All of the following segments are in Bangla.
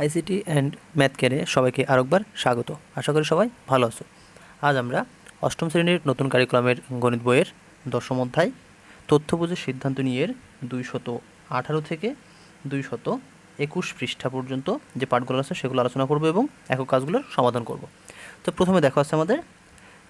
আইসিটি অ্যান্ড ম্যাথ কেয়ারে সবাইকে আরেকবার স্বাগত। আশা করি সবাই ভালো আছো। আজ আমরা অষ্টম শ্রেণির নতুন কারিকুলামের গণিত বইয়ের দশম অধ্যায় তথ্য সিদ্ধান্ত নিয়ে দুই শত আঠারো থেকে দুই শত একুশ পৃষ্ঠা পর্যন্ত যে পাঠগুলো আছে সেগুলো আলোচনা করব এবং একক কাজগুলোর সমাধান করব। তো প্রথমে দেখা আছে আমাদের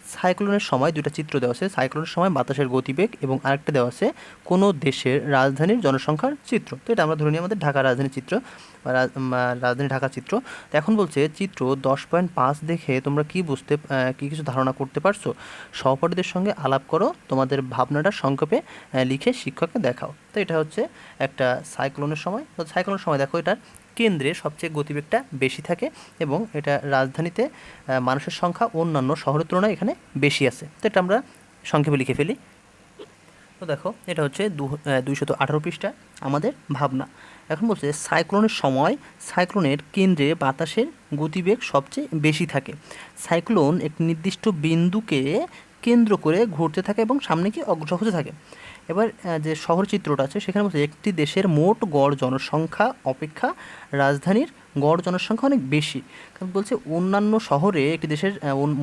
সাইক্লোনের সময় দুটো চিত্র দেওয়া আছে। সাইক্লোনের সময় বাতাসের গতিবেগ এবং আরেকটা দেওয়া আছে কোনো দেশের রাজধানীর জনসংখ্যার চিত্র। তো এটা আমরা ধরে নিই আমাদের ঢাকা রাজধানীর চিত্র বা রাজ- বা রাজধানী ঢাকা চিত্র। এখন বলছে চিত্র দশ পয়েন্ট পাঁচ দেখে তোমরা কি বুঝতে কি কিছু ধারণা করতে পারছ? সহপাঠীদের সঙ্গে আলাপ করো, তোমাদের ভাবনাটা সংক্ষেপে লিখে শিক্ষককে দেখাও। তো এটা হচ্ছে একটা সাইক্লোনের সময়। তো সাইক্লোনের সময় দেখো এটার কেন্দ্রে সবচেয়ে গতিবেগটা বেশি থাকে এবং এটা রাজধানীতে মানুষের সংখ্যা অন্যান্য শহরের তুলনায় এখানে বেশি আছে। তো এটা আমরা সংক্ষেপে লিখে ফেলি। তো দেখো, এটা হচ্ছে দু দুইশত আঠারো পৃষ্ঠা, আমাদের ভাবনা। এখন বলছে, সাইক্লোনের সময় সাইক্লোনের কেন্দ্রে বাতাসের গতিবেগ সবচেয়ে বেশি থাকে। সাইক্লোন একটি নির্দিষ্ট বিন্দুকে কেন্দ্র করে ঘুরতে থাকে এবং সামনে কি অগ্রসর হতে থাকে। এবার যে শহর চিত্রটা আছে, সেখানে বলছে, একটি দেশের মোট গড় জনসংখ্যা অপেক্ষা রাজধানীর গড় জনসংখ্যা অনেক বেশি। কারণ বলছে, অন্যান্য শহরে একটি দেশের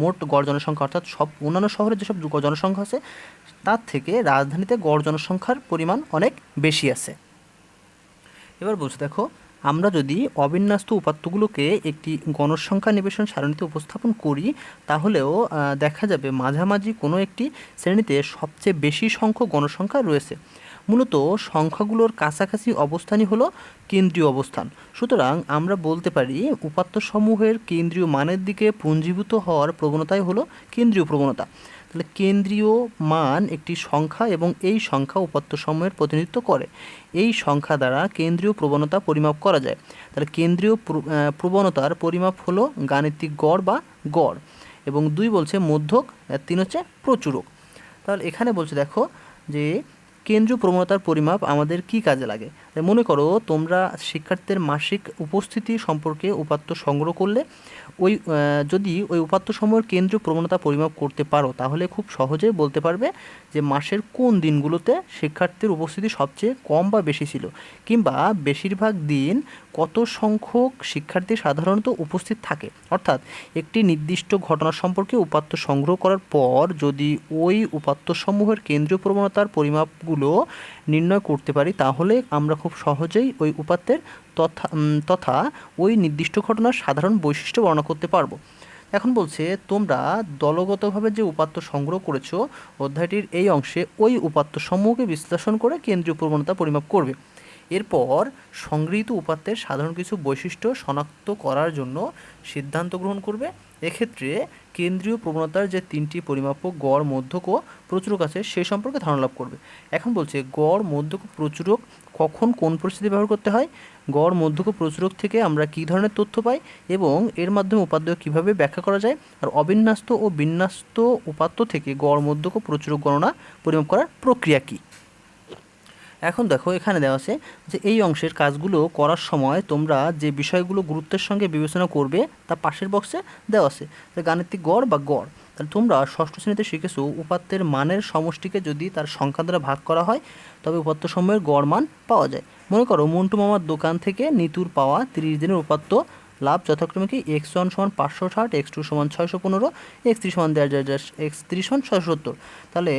মোট গড় জনসংখ্যা, অর্থাৎ সব, অন্যান্য শহরে যেসব জনসংখ্যা আছে, তার থেকে রাজধানীতে গড় জনসংখ্যার পরিমাণ অনেক বেশি আছে। এবার বলছে, দেখো আমরা যদি অবিন্যস্ত উপাত্তগুলোকে একটি গণসংখ্যা নিবেশন সারণীতে উপস্থাপন করি, তাহলেও দেখা যাবে মাঝামাঝি কোনো একটি শ্রেণীতে সবচেয়ে বেশি সংখ্যক গণসংখ্যা রয়েছে। মূলত সংখ্যাগুলোর কাছাকাছি অবস্থানই হলো কেন্দ্রীয় অবস্থান। সুতরাং আমরা বলতে পারি, উপাত্তসমূহের কেন্দ্রীয় মানের দিকে পুঞ্জীভূত হওয়ার প্রবণতাই হলো কেন্দ্রীয় প্রবণতা। তাহলে কেন্দ্রীয় মান একটি সংখ্যা এবং এই সংখ্যা উপাত্ত উপাত্তসমূহের প্রতিনিধিত্ব করে। এই সংখ্যা দ্বারা কেন্দ্রীয় প্রবণতা পরিমাপ করা যায়। তাহলে কেন্দ্রীয় প্রবণতার পরিমাপ হলো গাণিতিক গড় বা গড় এবং দুই বলছে মধ্যক তিন হচ্ছে প্রচুরক। তাহলে এখানে বলছে দেখো যে কেন্দ্রীয় প্রবণতার পরিমাপ আমাদের কি কাজে লাগে? মনে করো তোমরা শিক্ষার্থীদের মাসিক উপস্থিতি সম্পর্কে উপাত্ত সংগ্রহ করলে ওই যদি ওই উপাত্ত সময়ের কেন্দ্রীয় প্রবণতা পরিমাপ করতে পারো, তাহলে খুব সহজে বলতে পারবে যে মাসের কোন দিনগুলোতে শিক্ষার্থীর উপস্থিতি সবচেয়ে কম বা বেশি ছিল। কিংবা বেশিরভাগ দিন কত সংখ্যক শিক্ষার্থী সাধারণত উপস্থিত থাকে? অর্থাৎ একটি নির্দিষ্ট ঘটনা সম্পর্কে উপাত্ত সংগ্রহ করার পর যদি ওই উপাত্তসমূহের কেন্দ্রীয় প্রবণতার পরিমাপগুলো নির্ণয় করতে পারি, তাহলে আমরা খুব সহজেই ওই উপাত্তের তথা তথা ওই নির্দিষ্ট ঘটনার সাধারণ বৈশিষ্ট্য বর্ণনা করতে পারব। এখন বলছে, তোমরা দলগতভাবে যে উপাত্ত সংগ্রহ করেছ, অধ্যায়টির এই অংশে ওই উপাত্ত সমূহকে বিশ্লেষণ করে কেন্দ্রীয় প্রবণতা পরিমাপ করবে। এরপর সংগৃহীত উপাত্তের সাধারণ কিছু বৈশিষ্ট্য শনাক্ত করার জন্য সিদ্ধান্ত গ্রহণ করবে। এক্ষেত্রে কেন্দ্রীয় প্রবণতার যে তিনটি পরিমাপক গড় মধ্যক ও প্রচুরক আছে, সে সম্পর্কে ধারণা লাভ করবে। এখন বলছে, গড় মধ্যক প্রচুরক কখন কোন পরিস্থিতি ব্যবহার করতে হয়? গড় মধ্যক প্রচুরক থেকে আমরা কী ধরনের তথ্য পাই এবং এর মাধ্যমে উপাত্ত কীভাবে ব্যাখ্যা করা যায়? আর অবিন্যস্ত ও বিন্যস্ত উপাত্ত থেকে গড় মধ্যক প্রচুরক গণনা পরিমাপ করার প্রক্রিয়া কী? এখন দেখো, এখানে দেওয়া আছে যে এই অংশের কাজগুলো করার সময় তোমরা যে বিষয়গুলো গুরুত্বের সঙ্গে বিবেচনা করবে, তা পাশের বক্সে দেওয়া আছে। গাণিতিক গড় বা গড়। তাহলে তোমরা ষষ্ঠ শ্রেণীতে শিখেছো, উপাত্তের মানের সমষ্টিকে যদি তার সংখ্যা দ্বারা ভাগ করা হয়, তবে উপাত্ত সময়ের গড় মান পাওয়া যায়। মনে করো, মন্টু মামার দোকান থেকে নিতুর পাওয়া তিরিশ দিনের উপাত্ত লাভ যথাক্রমে কি এক্স ওয়ান সমান পাঁচশো ষাট, এক্স টু সমান ছয়শো পনেরো, এক্স থ্রি সমান দেড় দেড় এক্স থ্রি সমান ছয়শো সত্তর। তাহলে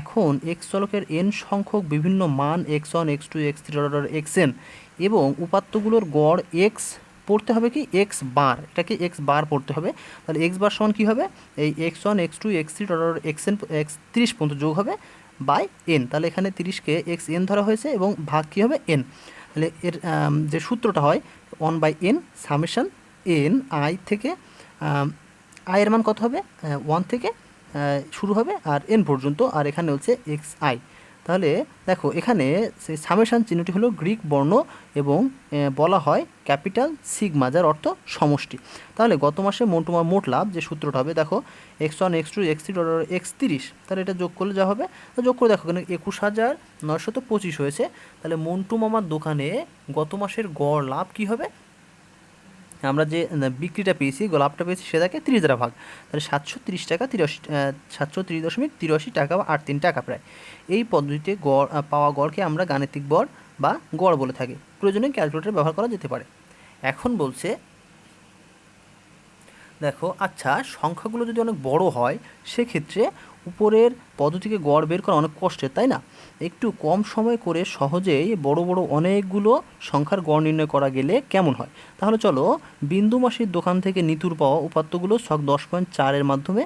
এখন এক্স চলকের এন সংখ্যক বিভিন্ন মান x one, x two, x three dollar x n এবং উপাত্তগুলোর গড় এক্স পড়তে হবে কি? X bar. এটাকে এক্স বার পড়তে হবে। তাহলে এক্স বার সমান কী হবে? এই x one, x two, x three dollar x n, x তিরিশ পর্যন্ত যোগ হবে বাই এন তাহলে এখানে তিরিশকে এক্স এন ধরা হয়েছে এবং ভাগ কী হবে? এন তাহলে এর যে সূত্রটা হয় one by n summation n i থেকে আই এর মান কত হবে? ওয়ান থেকে শুরু হবে, আর এন পর্যন্ত, আর এখানে হচ্ছে এক্স আই তাহলে দেখো এখানে সেই সামেশান চিহ্নটি হলো গ্রিক বর্ণ এবং বলা হয় ক্যাপিটাল সিগমা, যার অর্থ সমষ্টি। তাহলে গত মাসে মন্টুমার মোট লাভ যে সূত্রটা হবে, দেখো x one, x two, x three x তিরিশ। তাহলে এটা যোগ করলে যা হবে? যোগ করে দেখো এখানে একুশ হাজার নয়শত পঁচিশ হয়েছে। তাহলে মন্টু মামার দোকানে গত মাসের গড় লাভ কী হবে? আমরা যে বিক্রিটা পেয়েছি, গোলাপটা পেয়েছি সেটাকে তিরিশ দ্বারা ভাগ। তাহলে সাতশো তিরিশ টাকা তিরাশি সাতশো তিরিশ দশমিক তিরাশি টাকা বা আট তিন টাকা প্রায়। এই পদ্ধতিতে গড় পাওয়া গড়কে আমরা গাণিতিক গড় বা গড় বলে থাকি। প্রয়োজনে ক্যালকুলেটর ব্যবহার করা যেতে পারে। এখন বলছে, দেখো আচ্ছা সংখ্যাগুলো যদি অনেক বড় হয়, সেক্ষেত্রে উপরের পদ্ধতিকে গড় বের করা অনেক কষ্টের, তাই না? একটু কম সময় করে সহজেই বড় বড় অনেকগুলো সংখ্যার গড় নির্ণয় করা গেলে কেমন হয়? তাহলে চলো, বিন্দু মাসির দোকান থেকে নিতুর পাওয়া উপাত্তগুলো ছক দশ পয়েন্ট চারের মাধ্যমে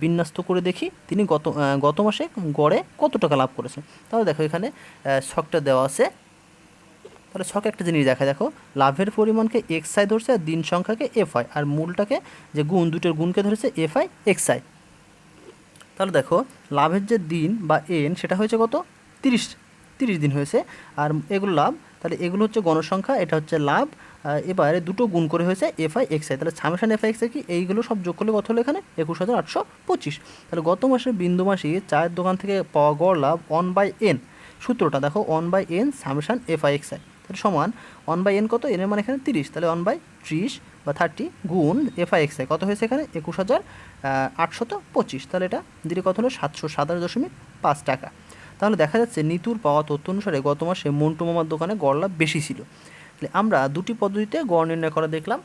বিন্যস্ত করে দেখি তিনি গত গত মাসে গড়ে কত টাকা লাভ করেছেন। তাহলে দেখো এখানে ছকটা দেওয়া আছে। তাহলে ছকে একটা জিনিস দেখা, দেখো, লাভের পরিমাণকে এক্স আই ধরছে আর দিন সংখ্যাকে এফ আই আর মূলটাকে যে গুণ দুটোর গুণকে ধরেছে এফ আই এক্স আই তাহলে দেখো, লাভের যে দিন বা এন, সেটা হয়েছে কত? তিরিশ তিরিশ দিন হয়েছে। আর এগুলো লাভ, তাহলে এগুলো হচ্ছে গণসংখ্যা, এটা হচ্ছে লাভ। এবারে দুটো গুণ করে হয়েছে এফ আই এক্স আই। তাহলে সামেশান এফ আই এক্স কি? এইগুলো সব যোগ করলে কত হলো এখানে? একুশ হাজার আটশো পঁচিশ। তাহলে গত মাসের বিন্দু মাসি চায়ের দোকান থেকে পাওয়া গড় লাভ ওয়ান বাই এন। সূত্রটা দেখো, one by n summation f i x i. তাহলে সমান ওয়ান বাই এন কত? এন এর মানে এখানে তিরিশ। তাহলে ওয়ান বাই ত্রিশ বা থার্টি গুণ এফ আই এক্স আই কত হয়েছে এখানে? একুশ হাজার আটশত পঁচিশ। তাহলে এটা দিলে কত হলো? সাতশো সাতাশ দশমিক পাঁচ টাকা। তাহলে দেখা যাচ্ছে নিতুর পাওয়া তথ্য অনুসারে গত মাসে মন্টু মামার দোকানে গড় লাভ বেশি ছিল। তাহলে আমরা দুটি পদ্ধতিতে গড় নির্ণয় করা দেখলাম।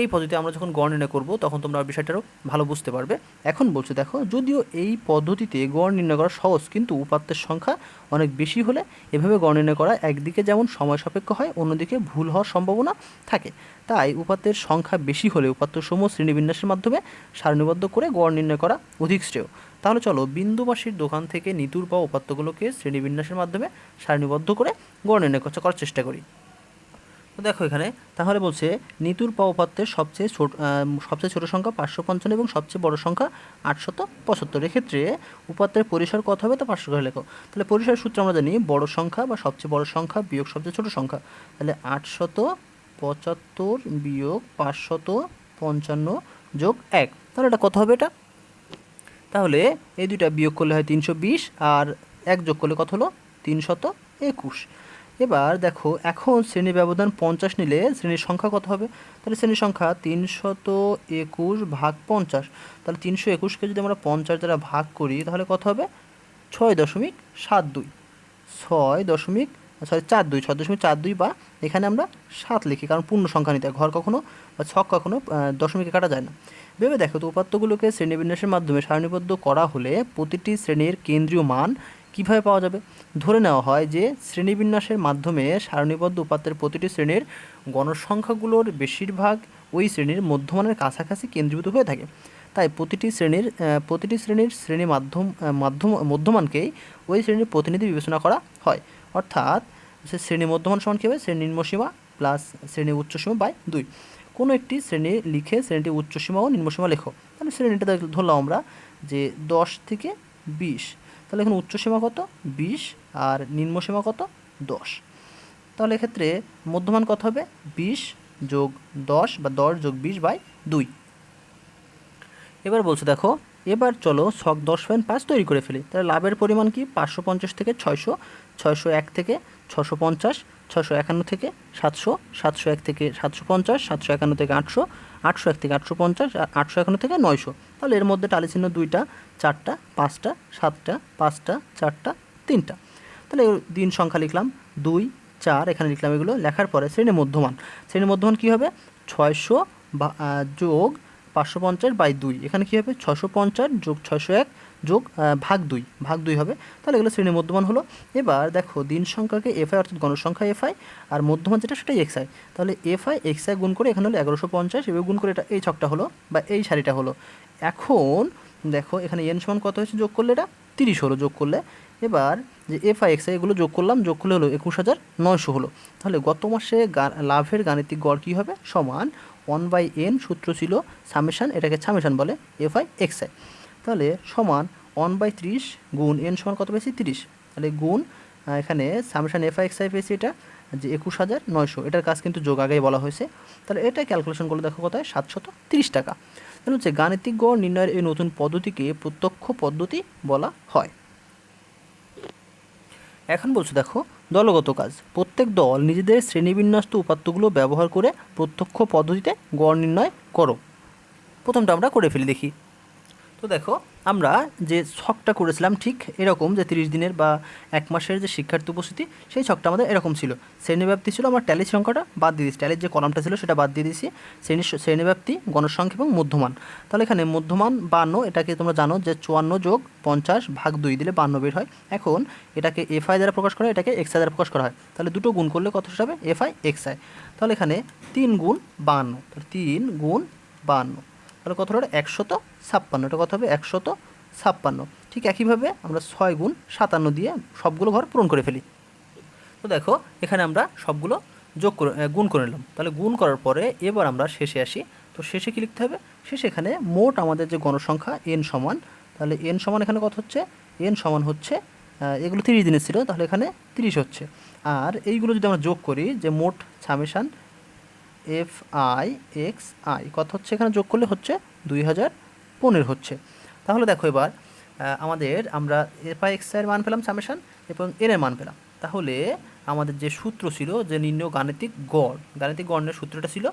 এই পদ্ধতিতে আমরা যখন গড় নির্ণয় করব, তখন তোমরা বিষয়টারও ভালো বুঝতে পারবে। এখন বলছে, দেখো, যদিও এই পদ্ধতিতে গড় নির্ণয় করা সহজ, কিন্তু উপাত্তের সংখ্যা অনেক বেশি হলে এভাবে গড় নির্ণয় করা একদিকে যেমন সময় সাপেক্ষ হয়, অন্যদিকে ভুল হওয়ার সম্ভাবনা থাকে। তাই উপাত্তের সংখ্যা বেশি হলে উপাত্তসমূহ শ্রেণীবিন্যাসের মাধ্যমে সারণীবদ্ধ করে গড় নির্ণয় করা অধিক শ্রেয়। তাহলে চলো, বিন্দুবাসীর দোকান থেকে নিতুর বা উপাত্তগুলোকে শ্রেণীবিন্যাসের মাধ্যমে সারণীবদ্ধ করে গড় নির্ণয় করার চেষ্টা করি। তো দেখো এখানে, তাহলে বলছে, নিতুর পা উপাত্তের সবচেয়ে ছোট সবচেয়ে ছোট সংখ্যা পাঁচশো পঞ্চান্ন এবং সবচেয়ে বড় সংখ্যা আটশত পঁচাত্তর। এক্ষেত্রে উপাত্তের পরিসর কত হবে? তা পাঁচশো করে লেখো। তাহলে পরিসর সূত্র আমরা জানি, বড় সংখ্যা বা সবচেয়ে বড় সংখ্যা বিয়োগ সবচেয়ে ছোট সংখ্যা। তাহলে আটশত পঁচাত্তর বিয়োগ পাঁচশত পঞ্চান্ন যোগ এক। তাহলে এটা কত হবে এটা? তাহলে এই দুইটা বিয়োগ করলে হয় তিনশো বিশ আর এক যোগ করলে কত হলো? তিনশত একুশ। এবার দেখো, এখন শ্রেণি ব্যবধান পঞ্চাশ নিলে শ্রেণির সংখ্যা কত হবে? তাহলে শ্রেণির সংখ্যা তিনশত একুশ ভাগ পঞ্চাশ। তাহলে তিনশো একুশকে যদি আমরা পঞ্চাশ দ্বারা ভাগ করি, তাহলে কত হবে? ছয় দশমিক সাত দুই। ছয় দশমিক, সরি, চার দুই, ছয় দশমিক চার দুই বা এখানে আমরা সাত লিখি, কারণ পূর্ণ সংখ্যা নিতে ঘর কখনো বা ছক কখনো দশমিকে কাটা যায় না। ভেবে দেখো, তো উপাত্তগুলোকে শ্রেণীবিন্যাসের মাধ্যমে সারণীবদ্ধ করা হলে প্রতিটি শ্রেণির কেন্দ্রীয় মান কীভাবে পাওয়া যাবে? ধরে নেওয়া হয় যে, শ্রেণীবিন্যাসের মাধ্যমে সারণীবদ্ধ উপাত্তের প্রতিটি শ্রেণির গণসংখ্যাগুলোর বেশিরভাগ ওই শ্রেণির মধ্যমানের কাছাকাছি কেন্দ্রীভূত হয়ে থাকে। তাই প্রতিটি শ্রেণির প্রতিটি শ্রেণির শ্রেণি মাধ্যম মাধ্যম, মধ্যমানকেই ওই শ্রেণির প্রতিনিধি বিবেচনা করা হয়। অর্থাৎ সে শ্রেণি মধ্যমান সমান কী হবে? শ্রেণি নিম্নসীমা প্লাস শ্রেণি উচ্চসীমা বাই দুই। কোনো একটি শ্রেণি লিখে শ্রেণীটি উচ্চসীমা ও নিম্নসীমা লেখো। তাহলে শ্রেণীটা ধরলাম আমরা যে দশ থেকে বিশ। তাহলে এখন উচ্চসীমা কত? বিশ। আর নিম্নসীমা কত? দশ। তাহলে এক্ষেত্রে মধ্যমান কত হবে? বিশ যোগ দশ বা দশ যোগ বিশ বাই দুই। এবার বলছে দেখো, এবার চলো ছক দশ পয়েন্ট পাঁচ তৈরি করে ফেলি। তাহলে লাভের পরিমাণ কি? পাঁচশো পঞ্চাশ থেকে ছয়শো ছয়শো এক থেকে ছশো পঞ্চাশ ছশো একান্ন থেকে সাতশো সাতশো এক থেকে সাতশো পঞ্চাশ, সাতশো একান্ন থেকে আটশো আটশো এক থেকে আটশো পঞ্চাশ, আটশো একান্ন থেকে নয়শো। তাহলে এর মধ্যে টালি চিহ্ন দুইটা, চারটা, পাঁচটা, সাতটা, পাঁচটা, চারটা, তিনটা। তাহলে দিন সংখ্যা লিখলাম, দুই, চার, এখানে লিখলাম এগুলো, লেখার পরে শ্রেণি মধ্যমান। শ্রেণি মধ্যমান কী হবে? ছয়শো যোগ পাঁচশো পঞ্চাশ বাই দুই। এখানে কী হবে? ছশো পঞ্চাশ যোগ ছয়শো এক যোগ ভাগ দুই। ভাগ দুই হবে। তাহলে এগুলো শ্রেণির মধ্যমান হলো। এবার দেখো, দিন সংখ্যাকে এফআই অর্থাৎ গণসংখ্যা এফআই আর মধ্যমান যেটা সেটাই এক্সআই তাহলে এফআই এক্সআই গুণ করে এখানে হলো এগারোশো পঞ্চাশ, এবার গুণ করে এটা এই ছকটা হলো বা এই শাড়িটা হলো। এখন দেখো, এখানে এন সমান কত হয়েছে? যোগ করলে এটা তিরিশ হলো যোগ করলে। এবার যে এফ আই, এক্স এগুলো যোগ করলাম, যোগ করলে হলো একুশ হাজার নয়শো হলো। তাহলে গত মাসে লাভের গাণিতিক গড় কী হবে? সমান ওয়ান বাই এন সূত্র ছিল সামেশান, এটাকে সামেশান বলে এফ আই, এক্স আই। তাহলে সমান ওয়ান বাই ত্রিশ গুণ এন সমান কত পেয়েছি? তিরিশ। তাহলে গুণ এখানে সামেশান এফ এক্স আই পেয়েছি এটা, যে একুশ হাজার নয়শো। এটার কাজ কিন্তু যোগ আগেই বলা হয়েছে। তাহলে এটা ক্যালকুলেশন করলে দেখো কত হয় সাতশত তিরিশ টাকা। তাহলে হচ্ছে গাণিতিক গড় নির্ণয়ের এই নতুন পদ্ধতিকে প্রত্যক্ষ পদ্ধতি বলা হয়। এখন বলছো দেখো, দলগত কাজ। প্রত্যেক দল নিজেদের শ্রেণীবিন্যস্ত উপাত্তগুলো ব্যবহার করে প্রত্যক্ষ পদ্ধতিতে গড় নির্ণয় করো। প্রথমটা আমরা করে ফেলি দেখি। তো দেখো, আমরা যে ছকটা করেছিলাম ঠিক এরকম যে তিরিশ দিনের বা এক মাসের যে শিক্ষার্থী উপস্থিতি, সেই ছকটা আমাদের এরকম ছিল। শ্রেণীব্যাপ্তি ছিল আমার ট্যালির সংখ্যাটা, বাদ দিয়ে দিয়েছি। ট্যালির যে কলমটা ছিল সেটা বাদ দিয়ে দিয়েছি। শ্রেণি শ্রেণীব্যাপ্তি, গণসংখ্যা এবং মধ্যমান। তাহলে এখানে মধ্যমান বান্ন, এটাকে তোমরা জানো যে চুয়ান্ন যোগ পঞ্চাশ ভাগ দুই দিলে বান্ন বের হয়। এখন এটাকে এফ আই দ্বারা প্রকাশ করা হয়, এটাকে এক্স আই দ্বারা প্রকাশ করা হয়। তাহলে দুটো গুণ করলে কত হিসাবে এফ আই এক্স আই তাহলে এখানে তিন গুণ বান্ন। তাহলে তিন গুণ বান্ন। তাহলে কত হবে একশত ছাপ্পান্ন। এটা কত হবে? একশত ছাপ্পান্ন। ঠিক একইভাবে আমরা ছয় গুণ সাতান্ন দিয়ে সবগুলো ঘর পূরণ করে ফেলি। তো দেখো, এখানে আমরা সবগুলো যোগ করে গুণ করে নিলাম। তাহলে গুণ করার পরে এবার আমরা শেষে আসি। তো শেষে কী লিখতে হবে? শেষে এখানে মোট আমাদের যে গণসংখ্যা এন সমান, তাহলে এন সমান এখানে কত হচ্ছে? এন সমান হচ্ছে এগুলো তিরিশ দিনের ছিল, তাহলে এখানে তিরিশ হচ্ছে। আর এইগুলো যদি আমরা যোগ করি, যে মোট summation f i x i কত হচ্ছে? এখানে যোগ করলে হচ্ছে দুই হাজার পনেরো হচ্ছে। তাহলে দেখো এবার আমাদের আমরা এফ আই এক্সের মান পেলাম সামেশান এবং এর মান পেলাম। তাহলে আমাদের যে সূত্র ছিল, যে নির্ণয় গাণিতিক গড়, গাণিতিক গড়ের সূত্রটা ছিল,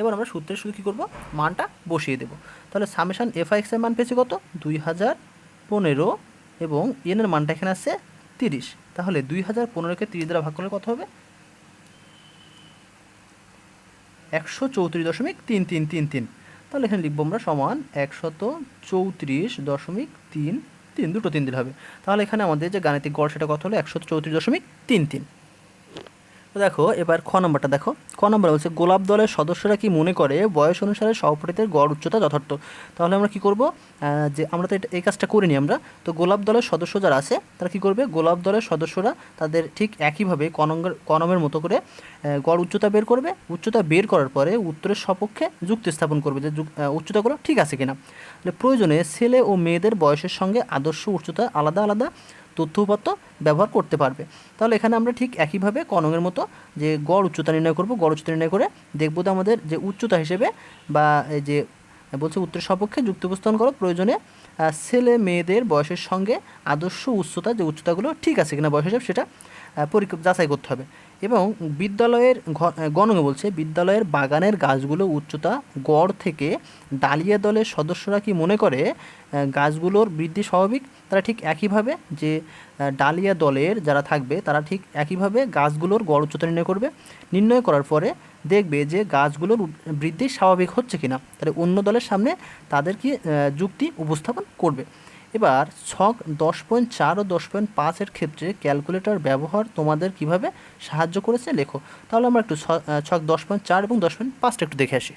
এবার আমরা সূত্রের শুধু কী করব? মানটা বসিয়ে দেবো। তাহলে সামেশান এফ আই এক্সের মান পেয়েছি কত? দুই হাজার পনেরো এবং এন এর মানটা এখানে আছে তিরিশ। তাহলে দুই হাজার পনেরোকে তিরিশ দ্বারা ভাগ করলে কত হবে? একশো চৌত্রিশ দশমিক তিন তিন তিন তিন। তাহলে এখানে লিখব আমরা সমান একশত চৌত্রিশ দশমিক তিন তিন দুটো তিন দিলে হবে। তাহলে এখানে আমাদের যে গাণিতিক গড়, সেটা কত হলো? একশত চৌত্রিশ দশমিক তিন তিন। তো দেখো, এবার খ নম্বরটা দেখো। খ নম্বর বলছে, গোলাপ দলের সদস্যরা কি মনে করে বয়স অনুসারে সহপাঠীদের গড় উচ্চতা যথার্থ? তাহলে আমরা কি করব? যে আমরা তো এই কাজটা করিনি আমরা। তো গোলাপ দলের সদস্য যারা আছে, তারা কি করবে? গোলাপ দলের সদস্যরা তাদের ঠিক একইভাবে কনঙ্গের কনমের মতো করে গড় উচ্চতা বের করবে। উচ্চতা বের করার পরে উত্তরের সপক্ষে যুক্তি স্থাপন করবে যে উচ্চতাগুলো ঠিক আছে কিনা। তাহলে প্রয়োজনে ছেলে ও মেয়েদের বয়সের সঙ্গে আদর্শ উচ্চতা আলাদা আলাদা। তথ্য উপাত্ত ব্যবহার করতে পারবে। তাহলে এখানে আমরা ঠিক একইভাবে কনঙের মতো যে গড় উচ্চতা নির্ণয় করব, গড় উচ্চতা নির্ণয় করে দেখব তো আমাদের যে উচ্চতা হিসেবে বা এই যে বলছে উত্তর সপক্ষে যুক্ত উপস্থাপন করো, প্রয়োজনে ছেলে মেয়েদের বয়সের সঙ্গে আদর্শ উচ্চতা যে উচ্চতাগুলো ঠিক আছে কিনা বয়স হিসেবে সেটা পরীক্ষা, যাচাই করতে হবে। এবং বিদ্যালয়ের গণকে বলছে, বিদ্যালয়ের বাগানের গাছগুলো উচ্চতা, গড় থেকে ডালিয়া দলের সদস্যরা কি মনে করে গাছগুলোর বৃদ্ধি স্বাভাবিক? তারা ঠিক একইভাবে যে ডালিয়া দলের যারা থাকবে, তারা ঠিক একইভাবে গাছগুলোর গড় উচ্চতা নির্ণয় করবে। নির্ণয় করার পরে দেখবে যে, গাছগুলোর বৃদ্ধি স্বাভাবিক হচ্ছে কিনা। তাহলে অন্য দলের সামনে তাদের কি যুক্তি উপস্থাপন করবে। এবার ছক দশ পয়েন্ট চার ও দশ পয়েন্ট পাঁচের ক্ষেত্রে ক্যালকুলেটর ব্যবহার তোমাদের কীভাবে সাহায্য করেছে লেখো। তাহলে আমরা একটু ছক দশ পয়েন্ট চার এবং দশ পয়েন্ট পাঁচটা একটু দেখে আসি।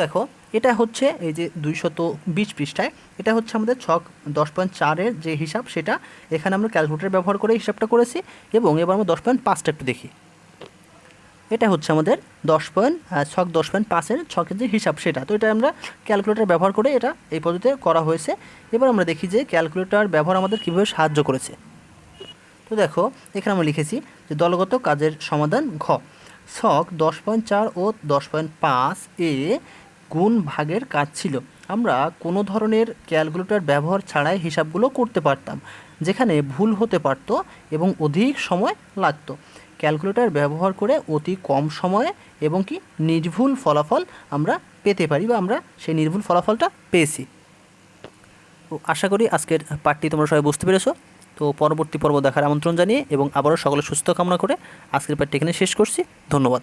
দেখো, এটা হচ্ছে এই যে দুইশত বিশ পৃষ্ঠায়, এটা হচ্ছে আমাদের ছক দশ পয়েন্ট চারের যে হিসাব, সেটা এখানে আমরা ক্যালকুলেটর ব্যবহার করে হিসাবটা করেছি এবং এবার আমরা দশ পয়েন্ট পাঁচটা একটু দেখি। এটা হচ্ছে আমাদের দশ পয়েন্ট ছক দশ পয়েন্ট, পাঁচের ছকের যে হিসাব সেটা। তো এটা আমরা ক্যালকুলেটর ব্যবহার করে এটা এই পদ্ধতিতে করা হয়েছে। এবার আমরা দেখি যে ক্যালকুলেটর ব্যবহার আমাদের কীভাবে সাহায্য করেছে। তো দেখো, এখানে আমরা লিখেছি যে দলগত কাজের সমাধান ঘ। ছক দশ পয়েন্ট চার ও দশ পয়েন্ট পাঁচ এ গুণ ভাগের কাজ ছিল। আমরা কোনো ধরনের ক্যালকুলেটর ব্যবহার ছাড়াই হিসাবগুলো করতে পারতাম, যেখানে ভুল হতে পারত এবং অধিক সময় লাগতো। ক্যালকুলেটর ব্যবহার করে অতি কম সময়ে এবং কি নির্ভুল ফলাফল আমরা পেতে পারি বা আমরা সেই নির্ভুল ফলাফলটা পেয়েছি। তো আশা করি আজকের পাঠটি তোমরা সবাই বুঝতে পেরেছ। তো পরবর্তী পর্ব দেখার আমন্ত্রণ জানিয়ে এবং আবারও সকলে সুস্থ কামনা করে আজকের পাঠটি এখানে শেষ করছি। ধন্যবাদ।